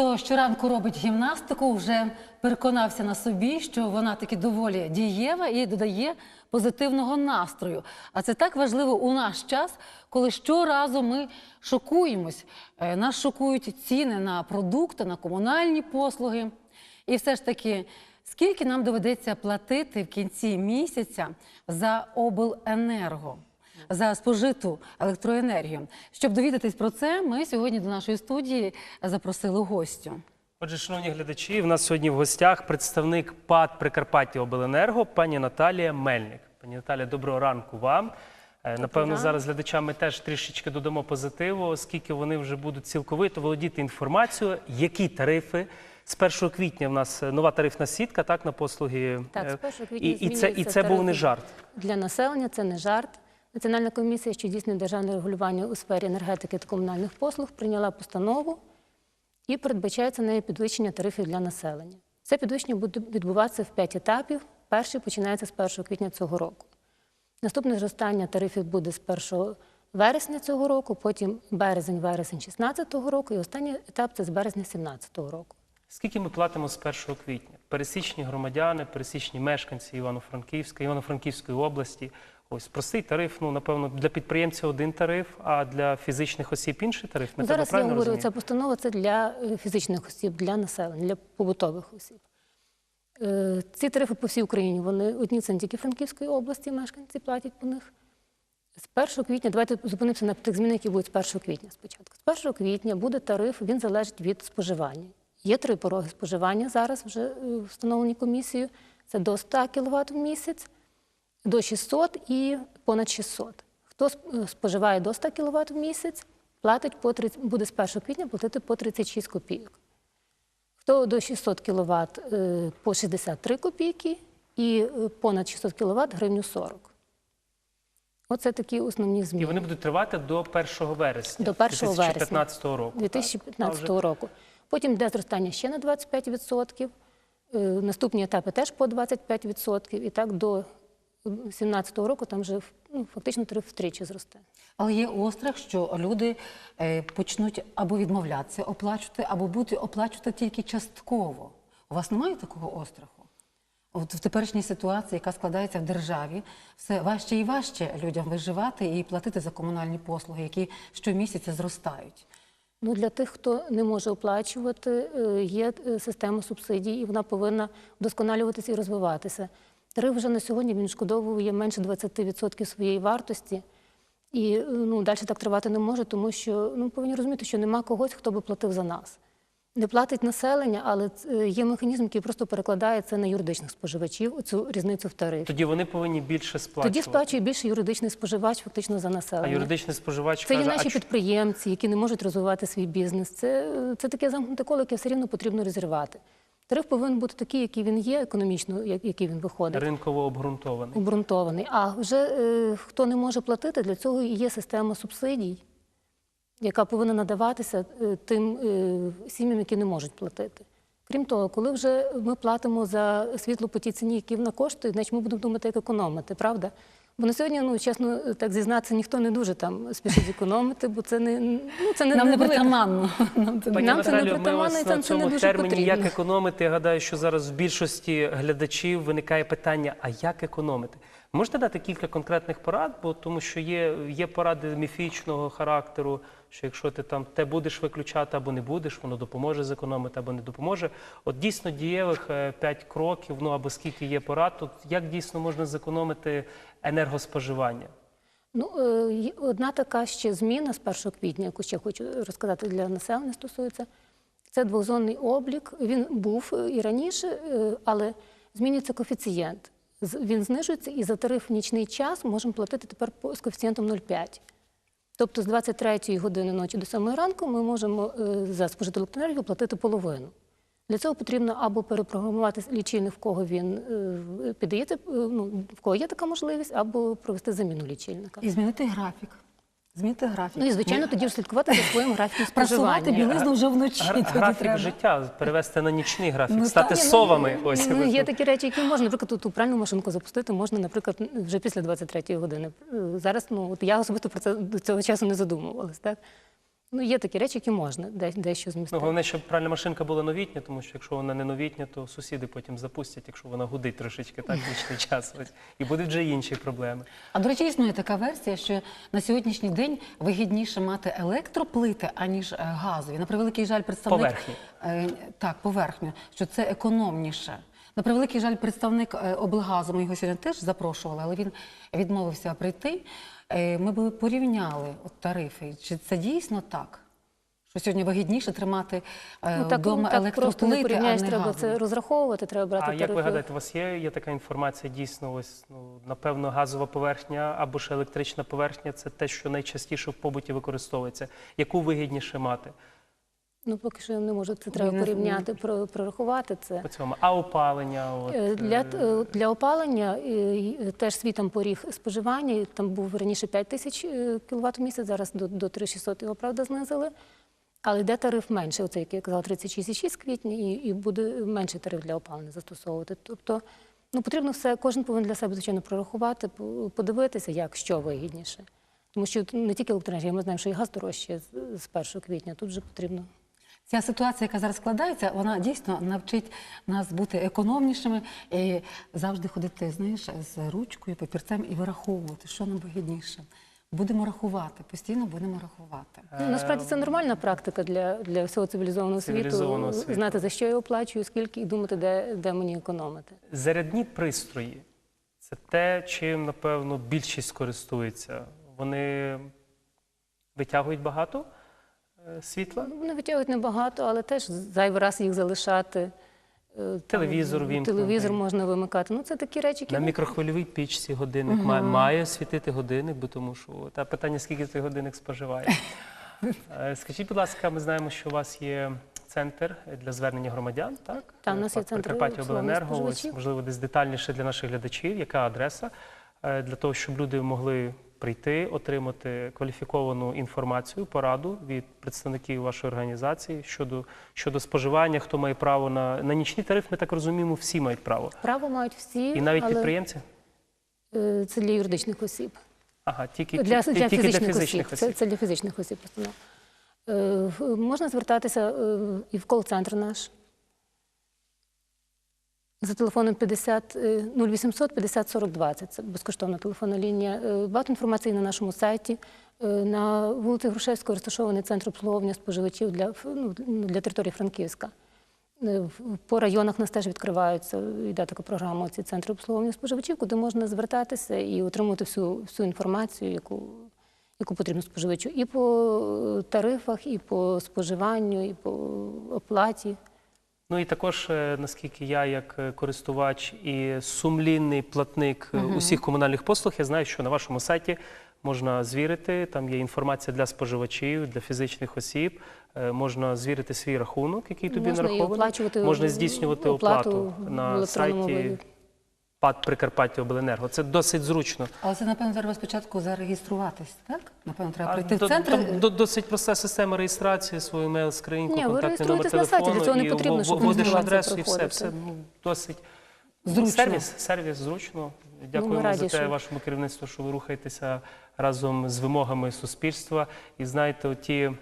Хто щоранку робить гімнастику, вже переконався на собі, що вона таки доволі дієва і додає позитивного настрою. А це так важливо у наш час, коли щоразу ми шокуємось. Е, Нас шокують ціни на продукти, на комунальні послуги. І все ж таки, скільки нам доведеться платити в кінці місяця за обленерго? За спожиту електроенергію. Щоб довідатись про це, ми сьогодні до нашої студії запросили гостю. Отже, шановні глядачі, в нас сьогодні в гостях представник ПАД Прикарпаття Обленерго, пані Наталія Мельник. Пані Наталія, доброго ранку вам. Е, Напевно, зараз глядачам ми теж трішечки додамо позитиву, оскільки вони вже будуть цілковито володіти інформацією, які тарифи. З 1 квітня в нас е, нова тарифна сітка, так, на послуги. Так, Е, з 1 квітня і, і, це, і це був не жарт. Для населення це не жарт. Національна комісія, що здійснює державне регулювання у сфері енергетики та комунальних послуг, прийняла постанову і передбачається нею підвищення тарифів для населення. Це підвищення буде відбуватися в п'ять етапів. Перший починається з 1 квітня цього року. Наступне зростання тарифів буде з 1 вересня цього року, потім березень-вересень 2016 року, і останній етап це з березня 2017 року. Скільки ми платимо з 1 квітня? Пересічні громадяни, пересічні мешканці Івано-Франківська, Івано-Франківської області. Ось простий тариф, ну напевно, для підприємця один тариф, а для фізичних осіб інший тариф. Ми Ну, Зараз я говорю, ця постанова це для е, фізичних осіб, для населення, для побутових осіб. Е, Ці тарифи по всій Україні, вони одні це не тільки Франківської області, мешканці платять по них. З 1 квітня, давайте зупинимося на тих змінах, які будуть з 1 квітня спочатку. З 1 квітня буде тариф, він залежить від споживання. Є три пороги споживання зараз вже е, встановлені комісією. Це до 100 кВт в місяць, до 600 і понад 600. Хто е, споживає до 100 кВт в місяць, платить по 30, буде з 1 квітня платити по 36 копійок. Хто до 600 кВт по 63 копійки і е, понад 600 кВт гривню 40. Оце такі основні зміни. І вони будуть тривати до 1 вересня До 1 вересня року. 2015 Так? Року. Потім йде зростання ще на 25%. Е, Наступні етапи теж по 25%. І так до 2017 року там вже ну, фактично втричі зросте. Але є острах, що люди е, почнуть або відмовлятися оплачувати, або бути оплачувати тільки частково. У вас немає такого остраху? От в теперішній ситуації, яка складається в державі, все важче і важче людям виживати і платити за комунальні послуги, які щомісяця зростають. Ну, для тих, хто не може оплачувати, е, є е, система субсидій, і вона повинна вдосконалюватися і розвиватися. Тариф вже на сьогодні він шкодовує менше 20% своєї вартості. І ну, далі так тривати не може, тому що ну, повинні розуміти, що нема когось, хто би платив за нас. Не платить населення, але е, є механізм, який просто перекладає це на юридичних споживачів, цю різницю в тарифі. Тоді вони повинні більше сплачувати. Тоді сплачує більше юридичний споживач фактично за населення. А юридичний споживач Це є наші а підприємці, які не можуть розвивати свій бізнес. Це, це таке замкнуте коло, яке все рівно потрібно розірвати. Тариф повинен бути такий, який він є, економічно, як- який він виходить, ринково обґрунтований. обґрунтований. А вже е, хто не може платити, для цього і є система субсидій, яка повинна надаватися е, тим е, сім'ям, які не можуть платити. Крім того, коли вже ми платимо за світло по тій ціні, які вона коштує, значить ми будемо думати, як економити, правда? Бо на сьогодні, ну чесно, так зізнатися, ніхто не дуже там спішить економити, бо це не ну це не Нам не притаманно. Нам це Пані Нам це не Наталю, ми притаманно, і там на це не цьому дуже терміні потрібно. як економити. Я гадаю, що зараз в більшості глядачів виникає питання: а як економити? Можете дати кілька конкретних порад, бо тому що є, є поради міфічного характеру, що якщо ти там те будеш виключати або не будеш, воно допоможе зекономити або не допоможе. От дійсно дієвих е, п'ять кроків, ну або скільки є порад, тут як дійсно можна зекономити енергоспоживання? Ну, е, одна така ще зміна з 1 квітня, яку ще хочу розказати для населення стосується. Це двозонний облік. Він був е, і раніше, е, але змінюється коефіцієнт. Він знижується і за тариф в нічний час можемо платити тепер з коефіцієнтом 0,5. Тобто з 23 години ночі до 7 ранку ми можемо за спожиту електроенергію платити половину. Для цього потрібно або перепрограмувати лічильник, в кого він е, піддається, е, ну, в кого є така можливість, або провести заміну лічильника. І змінити графік. Змінити графік. Ну і звичайно, тоді ж слідкувати за своїм графіком споживання. білизну вже вночі. Гра- тоді графік треба. життя перевести на нічний графік, Ну, стати. Ні, ну, совами. Ось Ну, є такі речі, які можна, наприклад, ту пральну машинку запустити, можна, наприклад, вже після 23-ї години. Е, Зараз, ну от я особисто про це до цього часу не задумувалась. Так? Ну, є такі речі, які можна де- дещо Ну, змістити. головне, щоб пральна машинка була новітня, тому що якщо вона не новітня, то сусіди потім запустять, якщо вона гудить трошечки так вічний час. І будуть вже інші проблеми. А до речі, існує така версія, що на сьогоднішній день вигідніше мати електроплити, аніж е, газові. На превеликий жаль, представник Поверхні. Е, так, поверхню, що це економніше. На превеликий жаль, представник е, облгазу, ми його сьогодні теж запрошували, але він відмовився прийти. Е, Ми би порівняли от тарифи. Чи це дійсно так? Що сьогодні вигідніше тримати е, Ну, так, вдома так просто не електроплити, а не треба це розраховувати, треба брати А як ви гадаєте, у вас є, є така інформація дійсно, ось ну напевно, газова поверхня або ж електрична поверхня це те, що найчастіше в побуті використовується. Яку вигідніше мати Ну, поки що я не можу, це треба порівняти, про- прорахувати це. по цьому? А опалення? От, Е, Для, е, е, для опалення теж свій там поріг споживання. Там був раніше 5 тисяч кВт в місяць, зараз до, до 3600 його, правда, знизили. Але йде тариф менше, оце, як я казала, 36,6 квітня, і, і буде менший тариф для опалення застосовувати. Тобто, ну, потрібно все, кожен повинен для себе, звичайно, прорахувати, по- подивитися, як, що вигідніше. Тому що не тільки електроенергія, ми знаємо, що і газ дорожче з 1 квітня. Тут вже потрібно Ця ситуація, яка зараз складається, вона дійсно навчить нас бути економнішими і завжди ходити, знаєш, з ручкою, папірцем і вираховувати, що нам вигідніше. Будемо рахувати, постійно будемо рахувати. Ну, насправді це нормальна практика для, для всього цивілізованого, Цивілізованого світу, світу. знати, за що я оплачую, скільки, і думати, де, де мені економити. Зарядні пристрої це те, чим, напевно, більшість користується. Вони витягують багато світла. Ну, Вони витягують небагато, але теж зайвий раз їх залишати. Е, Телевізор вімкнути. Телевізор можна вимикати. Ну, це такі речі, які На мікрохвильовій пічці годинник має, має світити годинник, бо тому що та питання, скільки цей годинник споживає. Е, Скажіть, будь ласка, ми знаємо, що у вас є центр для звернення громадян, так? Та, у нас є Е, центр Прикарпаття Обленерго. Можливо, десь детальніше для наших глядачів, яка адреса, е, для того, щоб люди могли прийти, отримати кваліфіковану інформацію, пораду від представників вашої організації щодо, щодо споживання, хто має право на, на нічний тариф, ми так розуміємо, всі мають право. право мають всі, І навіть але підприємці? е, це для юридичних осіб. Ага, тільки, Для, ті- для, тільки фізичних, для фізичних осіб. осіб. Це, це для фізичних осіб. Е, можна звертатися е, і в кол-центр наш. За телефоном 50 е, 0800 50 40 20. Це безкоштовна телефонна лінія. Е, Багато інформації на нашому сайті. Е, На вулиці Грушевського розташований центр обслуговування споживачів для, ф- ну, для території Франківська. Е, По районах нас теж відкриваються, йде така програма, ці центри обслуговування споживачів, куди можна звертатися і отримувати всю, всю інформацію, яку, яку потрібно споживачу. І по тарифах, і по споживанню, і по оплаті. Ну і також, е, наскільки я, як е, користувач і сумлінний платник е, усіх комунальних послуг, я знаю, що на вашому сайті можна звірити. Там є інформація для споживачів, для фізичних осіб. Можна звірити свій рахунок, який тобі Можна нарахований. можна здійснювати оплату оплату на сайті виді. ПАД Прикарпаття Обленерго. Це досить зручно. Але це, напевно, треба спочатку зареєструватись, так? Напевно, треба прийти в центр. Там до- досить проста система реєстрації, свою емейл-скриньку, Ні, ви контактний номер реєструєтесь на сайті, телефону. для цього не і потрібно, в- щоб вводиш реєструватися, адресу і все. Все ну, досить Зручно. Сервіс, сервіс зручно. Дякуємо раді, за те що- вашому керівництву, що ви рухаєтеся разом з вимогами суспільства. І знаєте, оті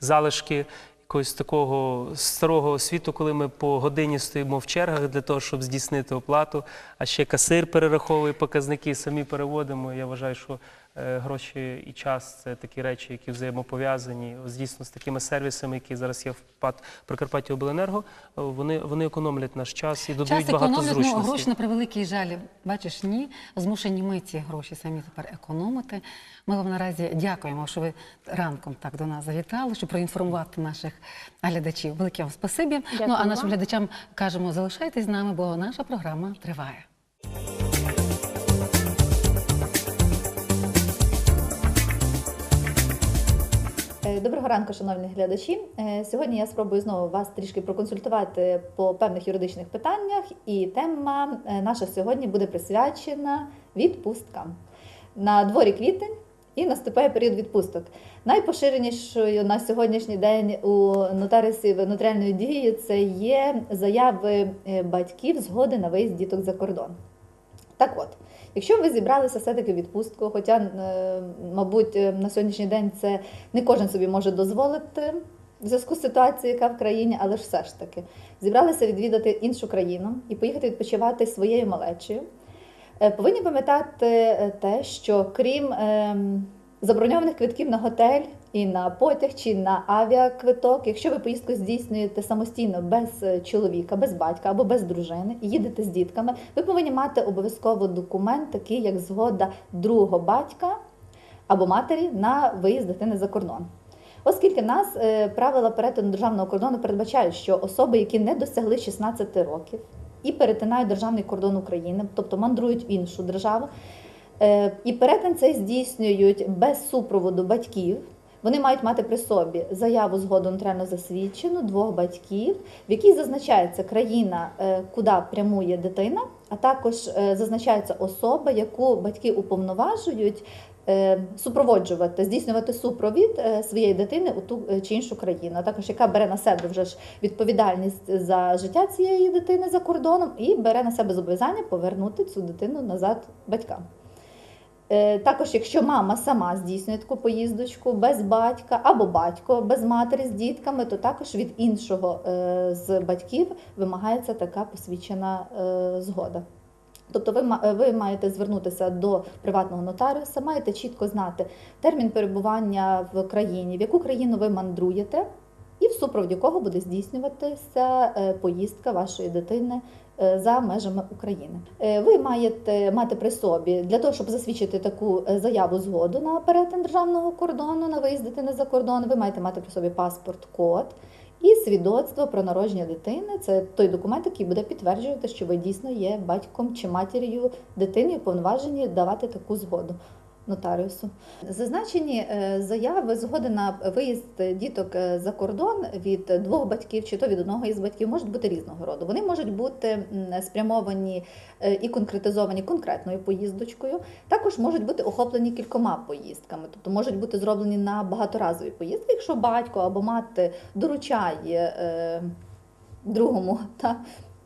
залишки якогось такого старого світу, коли ми по годині стоїмо в чергах для того, щоб здійснити оплату, а ще касир перераховує показники, самі переводимо. Я вважаю, що гроші і час це такі речі, які взаємопов'язані. Дійсно, з такими сервісами, які зараз є в ПАД Прикарпаття Обленерго, е, вони, вони економлять наш час і додають Час багато економлять, ну, гроші на превеликий жаль. Бачиш, ні. Змушені ми ці гроші самі тепер економити. Ми вам наразі дякуємо, що ви ранком так до нас завітали, щоб проінформувати наших глядачів. Велике вам спасибі. ну, а нашим глядачам кажемо, залишайтесь з нами, бо наша програма триває. Доброго ранку, шановні глядачі. Е, Сьогодні я спробую знову вас трішки проконсультувати по певних юридичних питаннях, і тема е, наша сьогодні буде присвячена відпусткам. На дворі квітень і наступає період відпусток. Найпоширенішою на сьогоднішній день у нотарисів нотаріальної дії це є заяви е, батьків згоди на виїзд діток за кордон. Так от, якщо ви зібралися все-таки відпустку, хоча, е, мабуть, е, на сьогоднішній день це не кожен собі може дозволити в зв'язку з ситуацією, яка в країні, але ж все ж таки зібралися відвідати іншу країну і поїхати відпочивати своєю малечею. Е, Повинні пам'ятати те, що крім ем, заброньованих квитків на готель і на потяг чи на авіаквиток, якщо ви поїздку здійснюєте самостійно без е, чоловіка, без батька або без дружини і їдете з дітками, ви повинні мати обов'язково документ, такий як згода другого батька або матері на виїзд дитини за кордон. Оскільки нас е, правила перетину державного кордону передбачають, що особи, які не досягли 16 років і перетинають державний кордон України, тобто мандрують в іншу державу, е, і перетин цей здійснюють без супроводу батьків. Вони мають мати при собі заяву згоду нотаріально засвідчену двох батьків, в якій зазначається країна, е, куди прямує дитина, а також е, зазначається особа, яку батьки уповноважують е, супроводжувати, здійснювати супровід своєї дитини у ту чи іншу країну, а також яка бере на себе вже ж відповідальність за життя цієї дитини за кордоном і бере на себе зобов'язання повернути цю дитину назад батькам. Е, Також, якщо мама сама здійснює таку поїздочку без батька або батько без матері з дітками, то також від іншого е, з батьків вимагається така посвідчена е, згода. Тобто ви, ви маєте звернутися до приватного нотаріуса, маєте чітко знати термін перебування в країні, в яку країну ви мандруєте, і в супроводі кого буде здійснюватися поїздка вашої дитини за межами України. Е, Ви маєте мати при собі для того, щоб засвідчити таку е, заяву згоду на перетин державного кордону, на виїзд дитини за кордон. Ви маєте мати при собі паспорт, код. І свідоцтво про народження дитини це той документ, який буде підтверджувати, що ви дійсно є батьком чи матір'ю дитини, повноважені давати таку згоду нотаріусу. Зазначені е, заяви згоди на виїзд діток е, за кордон від двох батьків чи то від одного із батьків можуть бути різного роду. Вони можуть бути спрямовані е, і конкретизовані конкретною поїздочкою. Також можуть бути охоплені кількома поїздками, тобто можуть бути зроблені на багаторазові поїздки, якщо батько або мати доручає другому та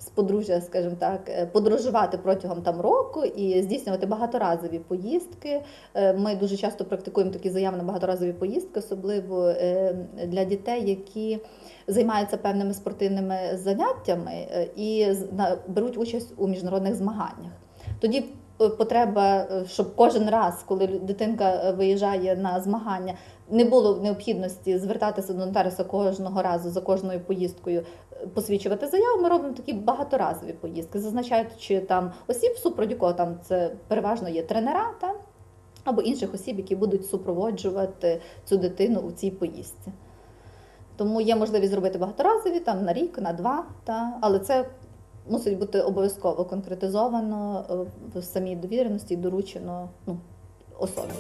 з подружжя, скажімо так, е, подорожувати протягом там року і здійснювати багаторазові поїздки. Е, Ми дуже часто практикуємо такі заяви на багаторазові поїздки, особливо е, для дітей, які займаються певними спортивними заняттями і беруть участь у міжнародних змаганнях. Тоді потреба, щоб кожен раз, коли дитинка виїжджає на змагання, не було необхідності звертатися до нотаріуса кожного разу за кожною поїздкою, посвідчувати заяву. Ми робимо такі багаторазові поїздки, зазначаючи там осіб, в супроводі там це переважно є тренера та або інших осіб, які будуть супроводжувати цю дитину у цій поїздці. Тому є можливість зробити багаторазові там на рік, на два, та, але це мусить бути обов'язково конкретизовано е, в самій довіреності і доручено ну, особі.